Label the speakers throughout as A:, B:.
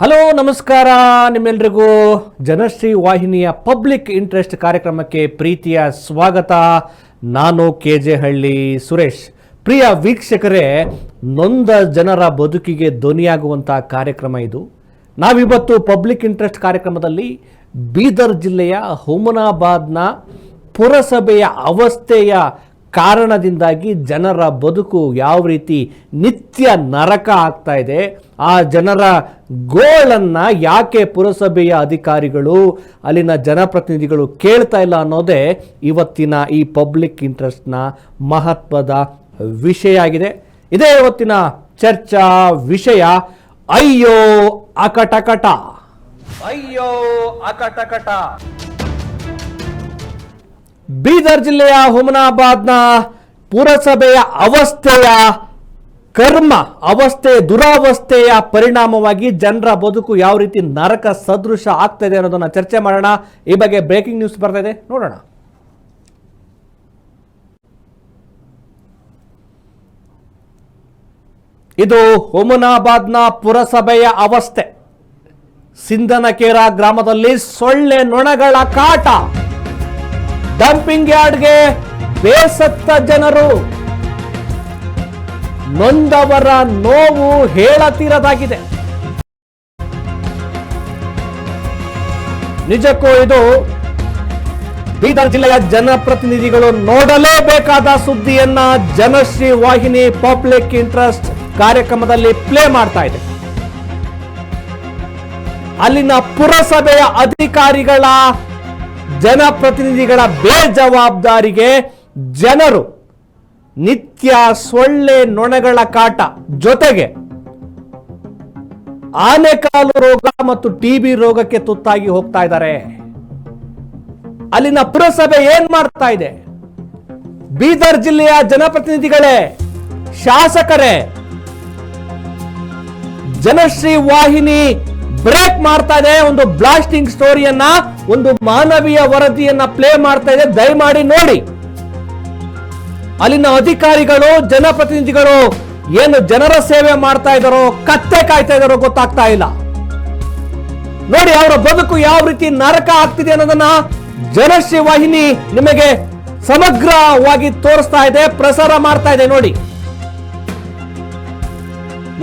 A: Hello, ನಮಸ್ಕಾರ. ನಿಮ್ಮೆಲ್ರಿಗೂ ಜನಶ್ರೀ ವಾಹಿನಿಯ ಪಬ್ಲಿಕ್ ಇಂಟ್ರೆಸ್ಟ್ ಕಾರ್ಯಕ್ರಮಕ್ಕೆ ಪ್ರೀತಿಯ ಸ್ವಾಗತ. ನಾನು ಕೆ ಜೆ ಹಳ್ಳಿ ಸುರೇಶ್. ಪ್ರಿಯ ವೀಕ್ಷಕರೇ, ನೊಂದ ಜನರ ಬದುಕಿಗೆ ಧ್ವನಿಯಾಗುವಂಥ ಕಾರ್ಯಕ್ರಮ ಇದು. ನಾವಿವತ್ತು ಪಬ್ಲಿಕ್ ಇಂಟ್ರೆಸ್ಟ್ ಕಾರ್ಯಕ್ರಮದಲ್ಲಿ ಬೀದರ್ ಜಿಲ್ಲೆಯ ಹುಮನಾಬಾದ್ನ ಪುರಸಭೆಯ ಅವಸ್ಥೆಯ ಕಾರಣದಿಂದಾಗಿ ಜನರ ಬದುಕು ಯಾವ ರೀತಿ ನಿತ್ಯ ನರಕ ಆಗ್ತಾ ಇದೆ, ಆ ಜನರ ಗೋಳನ್ನು ಯಾಕೆ ಪುರಸಭೆಯ ಅಧಿಕಾರಿಗಳು, ಅಲ್ಲಿನ ಜನಪ್ರತಿನಿಧಿಗಳು ಕೇಳ್ತಾ ಇಲ್ಲ ಅನ್ನೋದೇ ಇವತ್ತಿನ ಈ ಪಬ್ಲಿಕ್ ಇಂಟ್ರೆಸ್ಟ್ನ ಮಹತ್ವದ ವಿಷಯ ಆಗಿದೆ. ಇದೇ ಇವತ್ತಿನ ಚರ್ಚಾ ವಿಷಯ, ಅಯ್ಯೋ ಅಕಟಕಟ. ಅಯ್ಯೋ ಅಕಟಕಟ. ಬೀದರ್ ಜಿಲ್ಲೆಯ ಹುಮನಾಬಾದ್ನ ಪುರಸಭೆಯ ಅವಸ್ಥೆಯ ಕರ್ಮ, ಅವಸ್ಥೆ, ದುರಾವಸ್ಥೆಯ ಪರಿಣಾಮವಾಗಿ ಜನರ ಬದುಕು ಯಾವ ರೀತಿ ನರಕ ಸದೃಶ ಆಗ್ತಾ ಇದೆ ಅನ್ನೋದನ್ನ ಚರ್ಚೆ ಮಾಡೋಣ. ಈ ಬಗ್ಗೆ ಬ್ರೇಕಿಂಗ್ ನ್ಯೂಸ್ ಬರ್ತಾ ಇದೆ. ನೋಡೋಣ. ಇದು ಹುಮನಾಬಾದ್ನ ಪುರಸಭೆಯ ಅವಸ್ಥೆ. ಸಿಂಧನಕೇರ ಗ್ರಾಮದಲ್ಲಿ ಸೊಳ್ಳೆ ನೊಣಗಳ ಕಾಟ. ಡಂಪಿಂಗ್ ಯಾರ್ಡ್ಗೆ ಬೇಸತ್ತ ಜನರು. ನೊಂದವರ ನೋವು ಹೇಳತಿರದಾಗಿದೆ. ನಿಜಕ್ಕೂ ಇದು ಬೀದರ್ ಜಿಲ್ಲೆಯ ಜನಪ್ರತಿನಿಧಿಗಳು ನೋಡಲೇಬೇಕಾದ ಸುದ್ದಿಯನ್ನ ಜನಶ್ರೀ ವಾಹಿನಿ ಪಬ್ಲಿಕ್ ಇಂಟ್ರೆಸ್ಟ್ ಕಾರ್ಯಕ್ರಮದಲ್ಲಿ ಪ್ಲೇ ಮಾಡ್ತಾ ಇದೆ. ಅಲ್ಲಿನ ಪುರಸಭೆಯ ಅಧಿಕಾರಿಗಳ ಜನಪ್ರತಿನಿಧಿಗಳ ಬೇಜವಾಬ್ದಾರಿಗೆ ಜನರು ನಿತ್ಯ ಸೊಳ್ಳೆ ನೊಣಗಳ ಕಾಟ ಜೊತೆಗೆ ಆನೆಕಾಲು ರೋಗ ಮತ್ತು ಟಿಬಿ ರೋಗಕ್ಕೆ ತುತ್ತಾಗಿ ಹೋಗ್ತಾ ಇದ್ದಾರೆ. ಅಲ್ಲಿನ ಪುರಸಭೆ ಏನ್ ಮಾಡ್ತಾ ಇದೆ? ಬೀದರ್ ಜಿಲ್ಲೆಯ ಜನಪ್ರತಿನಿಧಿಗಳೇ, ಶಾಸಕರೇ, ಜನಶ್ರೀ ವಾಹಿನಿ ಬ್ರೇಕ್ ಮಾಡ್ತಾ ಇದೆ. ಒಂದು ಬ್ಲಾಸ್ಟಿಂಗ್ ಸ್ಟೋರಿಯನ್ನ ಒಂದು ಮಾನವೀಯ ವರದಿಯನ್ನ ಪ್ಲೇ ಮಾಡ್ತಾ ಇದೆ. ದಯಮಾಡಿ ನೋಡಿ. ಅಲ್ಲಿನ ಅಧಿಕಾರಿಗಳು, ಜನಪ್ರತಿನಿಧಿಗಳು ಏನು ಜನರ ಸೇವೆ ಮಾಡ್ತಾ ಇದ್ದಾರೋ, ಕತ್ತೆ ಕಾಯ್ತಾ ಇದ್ದಾರೋ ಗೊತ್ತಾಗ್ತಾ ಇಲ್ಲ. ನೋಡಿ ಅವರ ಬದುಕು ಯಾವ ರೀತಿ ನರಕ ಆಗ್ತಿದೆ ಅನ್ನೋದನ್ನ ಜನಶ್ರೀ ವಾಹಿನಿ ನಿಮಗೆ ಸಮಗ್ರವಾಗಿ ತೋರಿಸ್ತಾ ಇದೆ, ಪ್ರಸಾರ ಮಾಡ್ತಾ ಇದೆ ನೋಡಿ.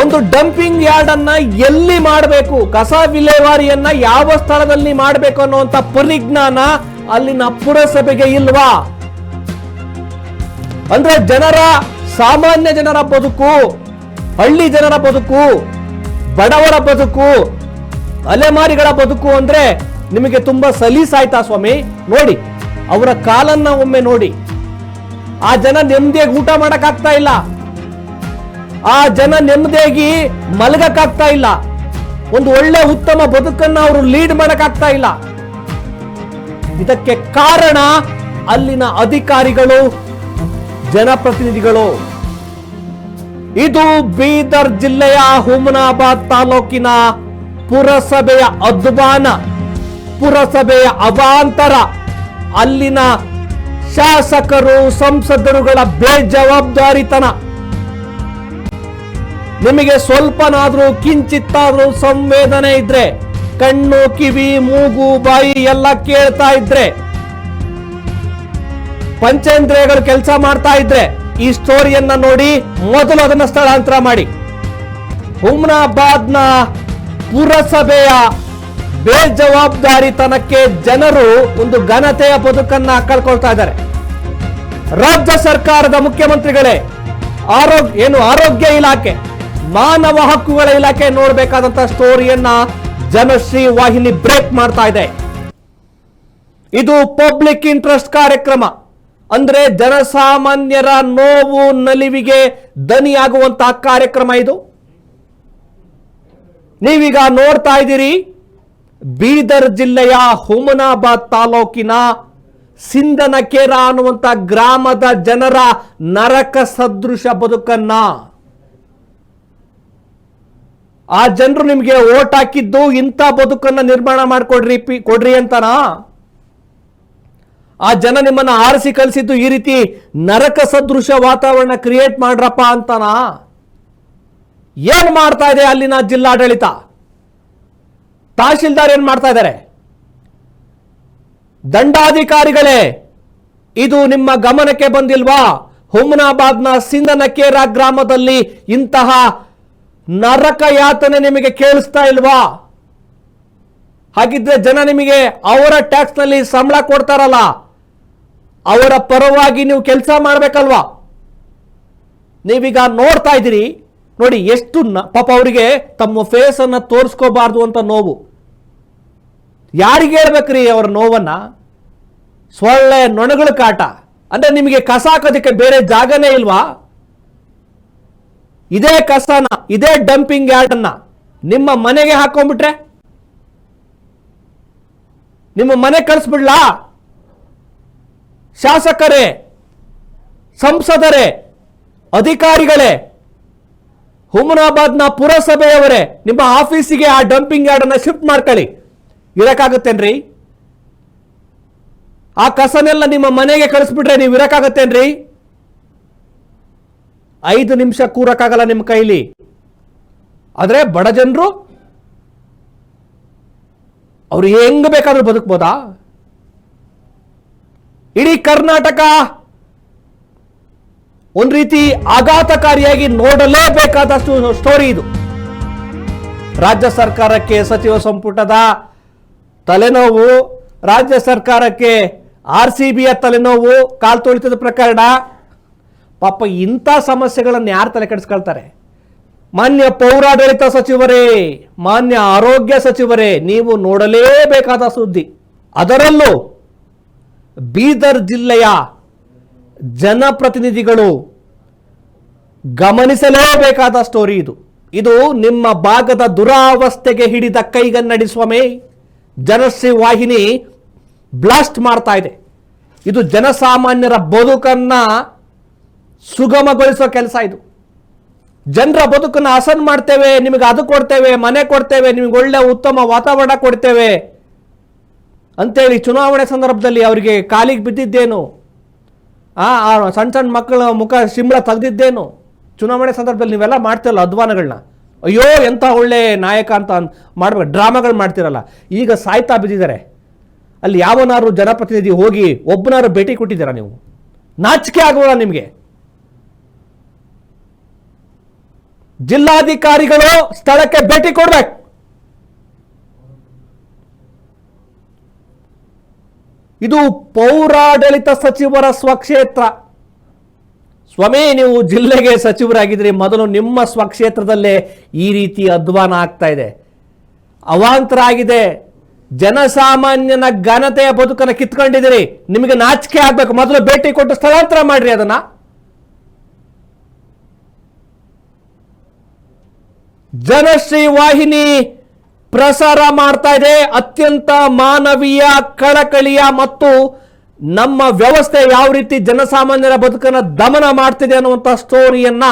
A: ಒಂದು ಡಂಪಿಂಗ್ ಯಾರ್ಡ್ ಅನ್ನ ಎಲ್ಲಿ ಮಾಡಬೇಕು? ಕಸ ವಿಲೇವಾರಿಯನ್ನ ಯಾವ ಸ್ಥಳದಲ್ಲಿ ಮಾಡಬೇಕು ಅನ್ನುವಂತ ಪರಿಜ್ಞಾನ ಅಲ್ಲಿನ ಪುರಸಭೆಗೆ ಇಲ್ವಾ? ಅಂದ್ರೆ ಜನರ, ಸಾಮಾನ್ಯ ಜನರ ಬದುಕು, ಹಳ್ಳಿ ಜನರ ಬದುಕು, ಬಡವರ ಬದುಕು, ಅಲೆಮಾರಿಗಳ ಬದುಕು ಅಂದ್ರೆ ನಿಮಗೆ ತುಂಬಾ ಸಲೀಸಾಯ್ತಾ ಸ್ವಾಮಿ? ನೋಡಿ, ಅವರ ಕಾಲನ್ನ ಒಮ್ಮೆ ನೋಡಿ. ಆ ಜನ ನೆಮ್ಮದಿಯಾಗಿ ಊಟ ಮಾಡಕ್ಕಾಗ್ತಾ ಇಲ್ಲ. ಆ ಜನ ನೆಮ್ಮದಿಯಾಗಿ ಮಲಗಕ್ಕಾಗ್ತಾ ಇಲ್ಲ. ಒಂದು ಒಳ್ಳೆ ಉತ್ತಮ ಬದುಕನ್ನು ಅವರು ಲೀಡ್ ಮಾಡಕ್ಕಾಗ್ತಾ ಇಲ್ಲ. ಇದಕ್ಕೆ ಕಾರಣ ಅಲ್ಲಿನ ಅಧಿಕಾರಿಗಳು, ಜನಪ್ರತಿನಿಧಿಗಳು. ಇದು ಬೀದರ್ ಜಿಲ್ಲೆಯ ಹುಮನಾಬಾದ್ ತಾಲೂಕಿನ ಪುರಸಭೆಯ ಅಧ್ವಾನ, ಪುರಸಭೆಯ ಅವಾಂತರ. ಅಲ್ಲಿನ ಶಾಸಕರು, ಸಂಸದರುಗಳ ಬೇಜವಾಬ್ದಾರಿತನ. ನಿಮಗೆ ಸ್ವಲ್ಪನಾದ್ರೂ, ಕಿಂಚಿತ್ತಾದ್ರೂ ಸಂವೇದನೆ ಇದ್ರೆ, ಕಣ್ಣು, ಕಿವಿ, ಮೂಗು, ಬಾಯಿ ಎಲ್ಲ ಕೇಳ್ತಾ ಇದ್ರೆ, ಪಂಚೇಂದ್ರಿಯಗಳು ಕೆಲಸ ಮಾಡ್ತಾ ಇದ್ರೆ, ಈ ಸ್ಟೋರಿಯನ್ನ ನೋಡಿ ಮೊದಲು ಅದನ್ನ ಸ್ಥಳಾಂತರ ಮಾಡಿ. ಹುಮ್ನಾಬಾದ್ನ ಪುರಸಭೆಯ ಬೇಜವಾಬ್ದಾರಿತನಕ್ಕೆ ಜನರು ಒಂದು ಘನತೆಯ ಬದುಕನ್ನ ಕಳ್ಕೊಳ್ತಾ ಇದ್ದಾರೆ. ರಾಜ್ಯ ಸರ್ಕಾರದ ಮುಖ್ಯಮಂತ್ರಿಗಳೇ ಆರೋಗ್ಯ ಏನು, ಆರೋಗ್ಯ ಇಲಾಖೆ ಮಾನವ ಹಕ್ಕುಗಳ ಇಲಾಖೆ ನೋಡಬೇಕಾದಂತ ಸ್ಟೋರಿಯನ್ನ ಜನಶ್ರೀ ವಾಹಿನಿ ಬ್ರೇಕ್ ಮಾಡ್ತಾ ಇದೆ. ಇದು ಪಬ್ಲಿಕ್ ಇಂಟ್ರೆಸ್ಟ್ ಕಾರ್ಯಕ್ರಮ. ಅಂದ್ರೆ ಜನಸಾಮಾನ್ಯರ ನೋವು, ನಲಿವಿಗೆ ದನಿಯಾಗುವಂತಹ ಕಾರ್ಯಕ್ರಮ ಇದು. ನೀವೀಗ ನೋಡ್ತಾ ಇದ್ದೀರಿ, ಬೀದರ್ ಜಿಲ್ಲೆಯ ಹುಮನಾಬಾದ್ ತಾಲೂಕಿನ ಸಿಂಧನಕೇರ ಅನ್ನುವಂತ ಗ್ರಾಮದ ಜನರ ನರಕ ಸದೃಶ ಬದುಕನ್ನ. ಆ ಜನರು ನಿಮಗೆ ಓಟ್ ಹಾಕಿದ್ದು ಇಂಥ ಬದುಕನ್ನ ನಿರ್ಮಾಣ ಮಾಡಿಕೊಡ್ರಿ ಪಿ- ಕೊಡ್ರಿ ಅಂತನಾ? ಆ ಜನ ನಿಮ್ಮನ್ನ ಆರಿಸಿ ಕಲಿಸಿದ್ದು ಈ ರೀತಿ ನರಕ ಸದೃಶ ವಾತಾವರಣ ಕ್ರಿಯೇಟ್ ಮಾಡ್ರಪ್ಪ ಅಂತನಾ? ಏನ್ ಮಾಡ್ತಾ ಇದೆ ಅಲ್ಲಿನ ಜಿಲ್ಲಾಡಳಿತ? ತಹಶೀಲ್ದಾರ್ ಏನ್ ಮಾಡ್ತಾ ಇದ್ದಾರೆ ದಂಡಾಧಿಕಾರಿಗಳೇ, ಇದು ನಿಮ್ಮ ಗಮನಕ್ಕೆ ಬಂದಿಲ್ವಾ? ಹುಮ್ನಾಬಾದ್ನ ಸಿಂಧನಕೇರ ಗ್ರಾಮದಲ್ಲಿ ಇಂತಹ ನರಕ ಯಾತನೆ ನಿಮಗೆ ಕೇಳಿಸ್ತಾ ಇಲ್ವಾ? ಹಾಗಿದ್ರೆ ಜನ ನಿಮಗೆ ಅವರ ಟ್ಯಾಕ್ಸ್ನಲ್ಲಿ ಸಂಬಳ ಕೊಡ್ತಾರಲ್ಲ, ಅವರ ಪರವಾಗಿ ನೀವು ಕೆಲಸ ಮಾಡ್ಬೇಕಲ್ವಾ? ನೀವೀಗ ನೋಡ್ತಾ ಇದ್ದೀರಿ, ನೋಡಿ ಎಷ್ಟು ಪಾಪ ಅವರಿಗೆ ತಮ್ಮ ಫೇಸ್ ಅನ್ನ ತೋರಿಸ್ಕೋಬಾರ್ದು ಅಂತ ನೋವು. ಯಾರಿಗೆ ಹೇಳ್ಬೇಕ್ರಿ ಅವರ ನೋವನ್ನ? ಸೊಳ್ಳೆ ನೊಣಗಳ ಕಾಟ. ಅಂದ್ರೆ ನಿಮಗೆ ಕಸ ಹಾಕೋದಕ್ಕೆ ಬೇರೆ ಜಾಗನೇ ಇಲ್ವಾ? ಇದೇ ಕಸನ, ಇದೇ ಡಂಪಿಂಗ್ ಯಾರ್ಡ್ ಅನ್ನ ನಿಮ್ಮ ಮನೆಗೆ ಹಾಕೊಂಡ್ಬಿಟ್ರೆ? ನಿಮ್ಮ ಮನೆ ಕಳಿಸ್ಬಿಡ್ಲಾ ಶಾಸಕರೇ, ಸಂಸದರೇ, ಅಧಿಕಾರಿಗಳೇ, ಹುಮನಾಬಾದ್ನ ಪುರಸಭೆಯವರೇ, ನಿಮ್ಮ ಆಫೀಸಿಗೆ ಆ ಡಂಪಿಂಗ್ ಯಾರ್ಡ್ ಅನ್ನ ಶಿಫ್ಟ್ ಮಾಡ್ಕೊಳ್ಳಿ. ಇರಕ್ಕಾಗತ್ತೇನ್ರಿ? ಆ ಕಸನೆಲ್ಲ ನಿಮ್ಮ ಮನೆಗೆ ಕಳಿಸ್ಬಿಟ್ರೆ ನೀವು ಇರಕ್ಕಾಗತ್ತೇನ್ರಿ? ಐದು ನಿಮಿಷ ಕೂರಕ್ಕಾಗಲ್ಲ ನಿಮ್ಮ ಕೈಲಿ. ಆದರೆ ಬಡ ಜನರು, ಅವರು ಹೆಂಗ್ ಬೇಕಾದ್ರೂ ಬದುಕ್ಬೋದಾ? ಇಡೀ ಕರ್ನಾಟಕ ಒಂದ್ ರೀತಿ ಆಘಾತಕಾರಿಯಾಗಿ ನೋಡಲೇಬೇಕಾದಷ್ಟು ಸ್ಟೋರಿ ಇದು. ರಾಜ್ಯ ಸರ್ಕಾರಕ್ಕೆ ಸಚಿವ ಸಂಪುಟದ ತಲೆನೋವು, ರಾಜ್ಯ ಸರ್ಕಾರಕ್ಕೆ ಆರ್ ಸಿ ಬಿಯ ತಲೆನೋವು, ಕಾಲ್ ತೊಳಿತದ ಪ್ರಕರಣ ಪಾಪ ಇಂಥ ಸಮಸ್ಯೆಗಳನ್ನು ಯಾರು ತಲೆ ಕೆಡಿಸ್ಕೊಳ್ತಾರೆ? ಮಾನ್ಯ ಪೌರಾಡಳಿತ ಸಚಿವರೇ, ಮಾನ್ಯ ಆರೋಗ್ಯ ಸಚಿವರೇ, ನೀವು ನೋಡಲೇಬೇಕಾದ ಸುದ್ದಿ. ಅದರಲ್ಲೂ ಬೀದರ್ ಜಿಲ್ಲೆಯ ಜನಪ್ರತಿನಿಧಿಗಳು ಗಮನಿಸಲೇಬೇಕಾದ ಸ್ಟೋರಿ ಇದು. ಇದು ನಿಮ್ಮ ಭಾಗದ ದುರಾವಸ್ಥೆಗೆ ಹಿಡಿದ ಕೈಗನ್ನಡಿ ಸ್ವಾಮಿ, ಜನಶ್ರೀ ವಾಹಿನಿ ಬ್ಲಾಸ್ಟ್ ಮಾಡ್ತಾ ಇದೆ. ಇದು ಜನಸಾಮಾನ್ಯರ ಬದುಕನ್ನ ಸುಗಮಗೊಳಿಸೋ ಕೆಲಸ ಇದು. ಜನರ ಬದುಕನ್ನು ಹಸನ್ ಮಾಡ್ತೇವೆ, ನಿಮಗೆ ಅದು ಕೊಡ್ತೇವೆ, ಮನೆ ಕೊಡ್ತೇವೆ, ನಿಮಗೆ ಒಳ್ಳೆ ಉತ್ತಮ ವಾತಾವರಣ ಕೊಡ್ತೇವೆ. ಅಂತೇಳಿ ಚುನಾವಣೆ ಸಂದರ್ಭದಲ್ಲಿ ಅವರಿಗೆ ಕಾಲಿಗೆ ಬಿದ್ದಿದ್ದೇನು? ಆ ಸಣ್ಣ ಸಣ್ಣ ಮಕ್ಕಳ ಮುಖ ಶಿಂಬಳ ತೆಗೆದಿದ್ದೇನು? ಚುನಾವಣೆ ಸಂದರ್ಭದಲ್ಲಿ ನೀವೆಲ್ಲ ಮಾಡ್ತಿರಲ್ಲ ಅಧ್ವಾನಗಳನ್ನ ಅಯ್ಯೋ, ಎಂಥ ಒಳ್ಳೆ ನಾಯಕ ಅಂತ ಮಾಡ್ಬೇಕು ಡ್ರಾಮಾಗಳು ಮಾಡ್ತಿರಲ್ಲ. ಈಗ ಸಾಯ್ತಾ ಬಿದ್ದಿದ್ದಾರೆ. ಅಲ್ಲಿ ಯಾವನಾರು ಜನಪ್ರತಿನಿಧಿ ಹೋಗಿ ಒಬ್ಬನಾರು ಭೇಟಿ ಕೊಟ್ಟಿದ್ದೀರಾ ನೀವು? ನಾಚಿಕೆ ಆಗೋಲ್ಲ ನಿಮಗೆ. ಜಿಲ್ಲಾಧಿಕಾರಿಗಳು ಸ್ಥಳಕ್ಕೆ ಭೇಟಿ ಕೊಡ್ಬೇಕು. ಇದು ಪೌರಾಡಳಿತ ಸಚಿವರ ಸ್ವಕ್ಷೇತ್ರ. ಸ್ವಾಮಿ, ನೀವು ಜಿಲ್ಲೆಗೆ ಸಚಿವರಾಗಿದ್ರಿ, ಮೊದಲು ನಿಮ್ಮ ಸ್ವಕ್ಷೇತ್ರದಲ್ಲೇ ಈ ರೀತಿ ಅಧ್ವಾನ ಆಗ್ತಾ ಇದೆ. ಅವಾಂತರ ಆಗಿದೆ ಜನಸಾಮಾನ್ಯನ ಘನತೆಯ ಬದುಕನ್ನು ಕಿತ್ಕೊಂಡಿದ್ದೀರಿ. ನಿಮಗೆ ನಾಚಿಕೆ ಆಗ್ಬೇಕು. ಮೊದಲು ಭೇಟಿ ಕೊಟ್ಟು ಸ್ಥಳಾಂತರ ಮಾಡ್ರಿ ಅದನ್ನ. ಜನಶ್ರೀ ವಾಹಿನಿ ಪ್ರಸಾರ ಮಾಡ್ತಾ ಇದೆ. ಅತ್ಯಂತ ಮಾನವೀಯ, ಕಳಕಳಿಯ ಮತ್ತು ನಮ್ಮ ವ್ಯವಸ್ಥೆ ಯಾವ ರೀತಿ ಜನಸಾಮಾನ್ಯರ ಬದುಕನ್ನು ದಮನ ಮಾಡ್ತಿದೆ ಅನ್ನುವಂಥ ಸ್ಟೋರಿಯನ್ನ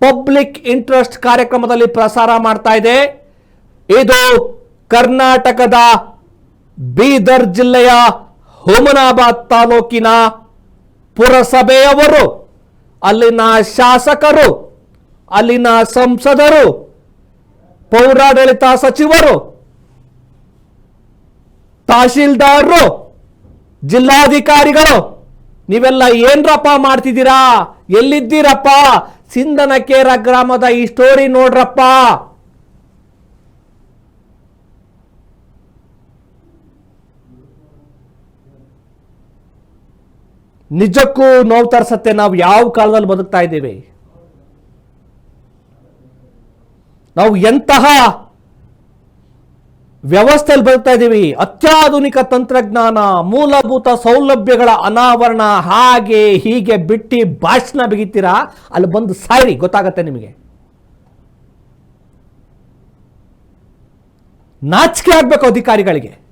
A: ಪಬ್ಲಿಕ್ ಇಂಟ್ರೆಸ್ಟ್ ಕಾರ್ಯಕ್ರಮದಲ್ಲಿ ಪ್ರಸಾರ ಮಾಡ್ತಾ ಇದೆ. ಇದು ಕರ್ನಾಟಕದ ಬೀದರ್ ಜಿಲ್ಲೆಯ ಹುಮನಾಬಾದ್ ತಾಲೂಕಿನ ಪುರಸಭೆಯವರು, ಅಲ್ಲಿನ ಶಾಸಕರು ಅಲ್ಲಿನ ಸಂಸದರು, ಪೌರಾಡಳಿತ ಸಚಿವರು, ತಹಶೀಲ್ದಾರರು, ಜಿಲ್ಲಾಧಿಕಾರಿಗಳು, ನೀವೆಲ್ಲ ಏನ್ರಪ್ಪ ಮಾಡ್ತಿದ್ದೀರಾ? ಎಲ್ಲಿದ್ದೀರಪ್ಪ? ಸಿಂಧನಕೇರ ಗ್ರಾಮದ ಈ ಸ್ಟೋರಿ ನೋಡ್ರಪ್ಪ. ನಿಜಕ್ಕೂ ನೋವು ತರಿಸತ್ತೆ. ನಾವು ಯಾವ ಕಾಲದಲ್ಲಿ ಬದುಕ್ತಾ ಇದ್ದೀವಿ? ನಾವು ಎಂತಹ ವ್ಯವಸ್ಥೆಯಲ್ಲಿ ಬರ್ತಾ ಇದ್ದೀವಿ, ಅತ್ಯಾಧುನಿಕ ತಂತ್ರಜ್ಞಾನ, ಮೂಲಭೂತ ಸೌಲಭ್ಯಗಳ ಅನಾವರಣ ಹಾಗೆ ಹೀಗೆ ಬಿಟ್ಟು ಭಾಷಣ ಬಿಗಿತೀರಾ? ಅಲ್ಲಿ ಬಂದು ಸಾಯಿರಿ, ಗೊತ್ತಾಗತ್ತೆ ನಿಮಗೆ. ನಾಚಿಕೆ ಆಗಬೇಕು ಅಧಿಕಾರಿಗಳಿಗೆ.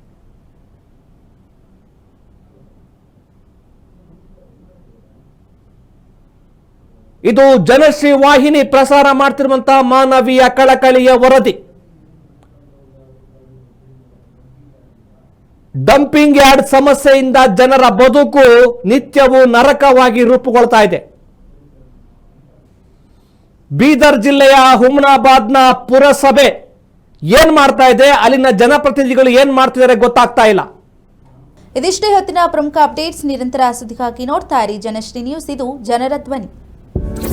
A: ಇದು ಜನಶ್ರೀ ವಾಹಿನಿ ಪ್ರಸಾರ ಮಾಡ್ತಿರುವಂತಹ ಮಾನವೀಯ ಕಳಕಳಿಯ ವರದಿ. ಡಂಪಿಂಗ್ ಯಾರ್ಡ್ ಸಮಸ್ಯೆಯಿಂದ ಜನರ ಬದುಕು ನಿತ್ಯವೂ ನರಕವಾಗಿ ರೂಪುಗೊಳ್ತಾ ಇದೆ. ಬೀದರ್ ಜಿಲ್ಲೆಯ ಹುಮ್ನಾಬಾದ್ನ ಪುರಸಭೆ ಏನ್ ಮಾಡ್ತಾ ಇದೆ? ಅಲ್ಲಿನ ಜನಪ್ರತಿನಿಧಿಗಳು ಏನ್ ಮಾಡ್ತಿದ್ದಾರೆ ಗೊತ್ತಾಗ್ತಾ ಇಲ್ಲ.
B: ಇದಿಷ್ಟೇ ಹೊತ್ತಿನ ಪ್ರಮುಖ ಅಪ್ಡೇಟ್ಸ್, ನಿರಂತರ ಸುದ್ದಿಗಾಗಿ ನೋಡ್ತಾ ಇರಿ ಜನಶ್ರೀ ನ್ಯೂಸ್. ಇದು ಜನರ ಧ್ವನಿ. Thank you.